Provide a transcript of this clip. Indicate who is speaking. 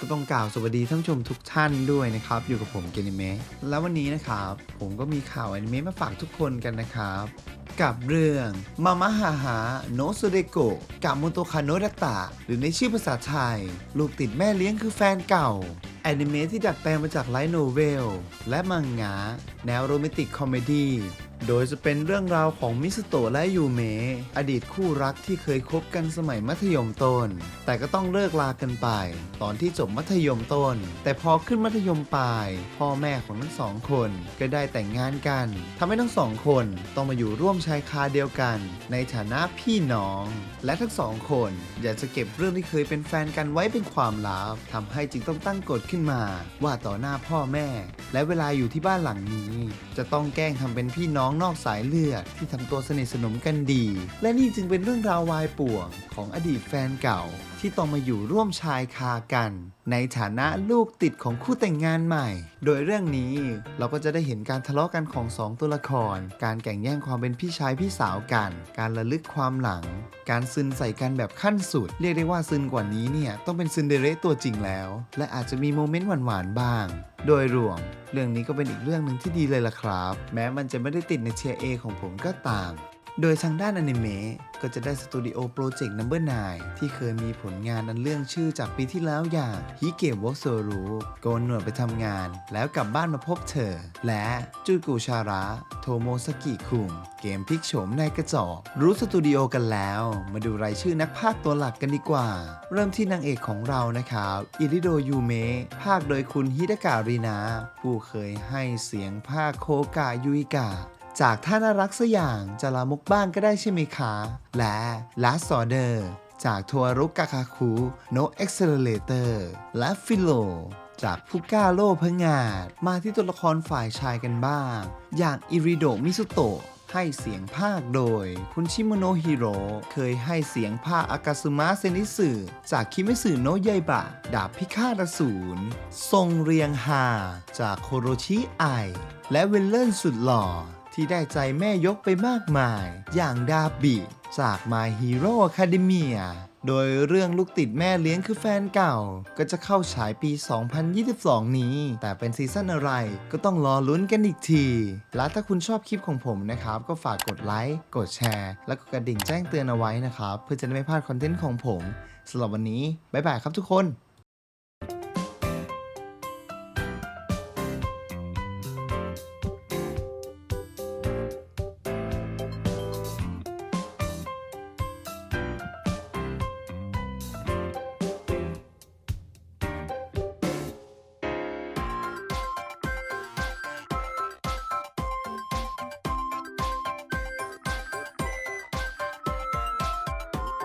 Speaker 1: ก็ต้องกล่าวสวัสดีท่านผู้ชมทุกท่านด้วยนะครับ อยู่กับผมเกนิเมะแล้ววันนี้นะครับผมก็มีข่าวอนิเมะมาฝากทุกคนกันนะครับ กับเรื่องมามาฮาฮาโนโซเดโกะกับโมโตคาโนะดัตะหรือในชื่อภาษาไทย ลูกติดแม่เลี้ยงคือแฟนเก่าแอนิเมะที่ดัดแปลงมาจากไลท์โนเวลและมังงะแนวโรแมนติกคอมเมดี้โดยจะเป็นเรื่องราวของมิสโตะและยูเมะอดีตคู่รักที่เคยคบกันสมัยมัธยมต้น แต่ก็ต้องเลิกลากันไป ตอนที่จบมัธยมต้น แต่พอขึ้นมัธยมปลาย พ่อแม่ของทั้งสองคนก็ได้แต่งงานกันทำให้ทั้งสองคนต้องมาอยู่ร่วมชายคาเดียวกัน ในฐานะพี่น้อง และทั้งสองคนอยากจะเก็บเรื่องที่เคยเป็นแฟนกันไว้เป็นความลับทำให้จึงต้องตั้งกฎขึ้นมา ว่าต่อหน้าพ่อแม่และเวลาอยู่ที่บ้านหลังนี้ จะต้องแกล้งทำเป็นพี่น้องนอกสายเลือดที่ทำตัวสนิทสนมกันดี และนี่จึงเป็นเรื่องราววายป่วงของอดีตแฟนเก่า ที่ต้องมาอยู่ร่วมชายคากัน ในฐานะลูกติดของคู่แต่งงานใหม่ โดยเรื่องนี้เราก็จะได้เห็นการทะเลาะกันของสองตัวละคร การแข่งแย่งความเป็นพี่ชายพี่สาวกัน การระลึกความหลัง การซึนใส่กันแบบขั้นสุด เรียกได้ว่าซึนกว่านี้เนี่ยต้องเป็นซึนเดเรสตัวจริงแล้ว และอาจจะมีโมเมนต์หวานๆบ้าง โดยรวม เรื่องนี้ก็เป็นอีกเรื่องหนึ่งที่ดีเลยล่ะครับ แม้มันจะไม่ได้ติดในเทียร์เอของผมก็ตาม โดยทางด้านอนิเมะก็จะได้สตูดิโอโปรเจกต์นัมเบอร์9ที่เคยมีผลงานอันเรื่องชื่อจากปีที่แล้วอย่างฮิเกะวอโซรุโกนหนวดไปทำงาน แล้วกลับบ้านมาพบเธอ และจูกุชาระโทโมสกิคุงเกมพลิกโฉมในกระจอก รู้สตูดิโอกันแล้ว มาดูรายชื่อนักพากย์ตัวหลักกันดีกว่า เริ่มที่นางเอกของเรานะครับอิริโดยูเมะภาคโดยคุณฮิดะการีนาผู้เคยให้เสียงภาคโคกะยุอิกะ จากท่าน่ารักสักอย่างจะลามกบ้างก็ได้ใช่ไหมคะ และ Last Order จากทัวรุกกาคาคุ No Accelerator และฟิโลจากผู้ก้าโลพงาดมาที่ตัวละครฝ่ายชายกันบ้าง อย่างอิริโดมิสุโตะให้เสียงภาคโดย คุณชิโมโนฮิโร่เคยให้เสียงภาคอากาซึมะเซนิสึจากคิเมสึโนะยายบะ ดาบพิฆาตอสูรทรงเรียงฮาจากโคโรชิไอ และเวลเลนสุดหล่อ ที่ได้ใจแม่ยกไปมากมาย อย่างดาบิจาก My Hero Academia โดยเรื่องลูกติดแม่เลี้ยงคือแฟนเก่า ก็จะเข้าฉายปี 2022 นี้ แต่เป็นซีซั่นอะไรก็ต้องรอลุ้นกันอีกที และถ้าคุณชอบคลิปของผมนะครับ ก็ฝากกดไลค์ กดแชร์ และกดกระดิ่งแจ้งเตือนเอาไว้นะครับ เพื่อจะได้ไม่พลาดคอนเทนต์ของผมสำหรับวันนี้ บ๊ายบายครับทุกคน